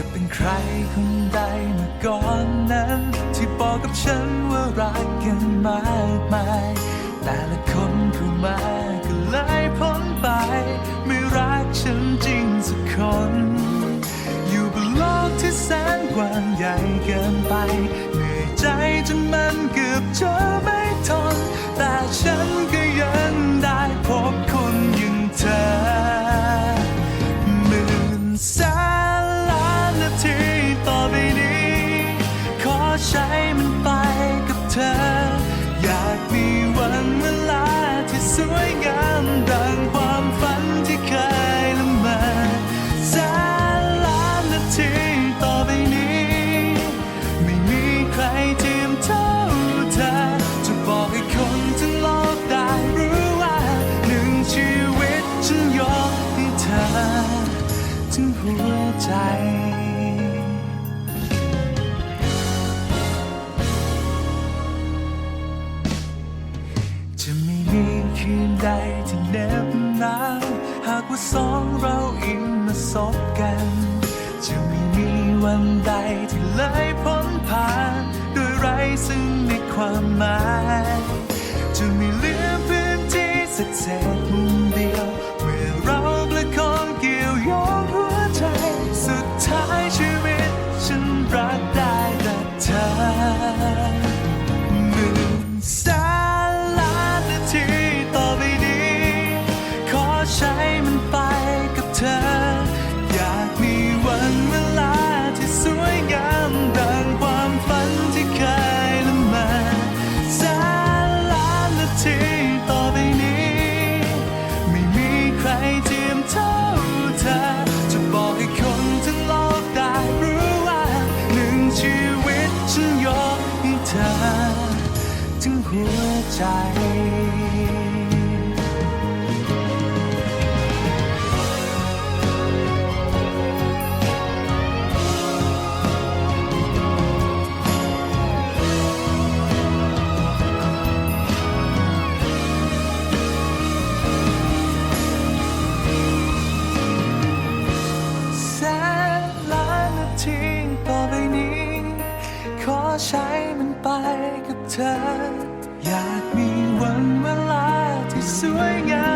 จะเป็นใครคนใดเมื่อก่อนนั้น ที่บอกกับฉันว่ารักกันมากมายแต่ละคน เท่าเธอจะบอกให้คนทั้งโลกได้รู้ว่าหนึ่งชีวิตฉันยกให้เธอถึงหัวใจจะไม่มีคืนใดที่เหน็บหนาวหากว่าสองเราอิงมาสบกัน จะไม่มีวันใดที่เลยพ้นผ่านโดยไร ซึ่งในความหมายจะไม่เหลือพื้นที่สักเศษมุมเดียว เมื่อเราประคองเกี่ยวโยงหัวใจ สุดท้ายชีวิต ฉันรักได้แต่เธอหมื่นแขอใช้มันไปกับเธอ อยากมีวันเวลาที่สวยงาม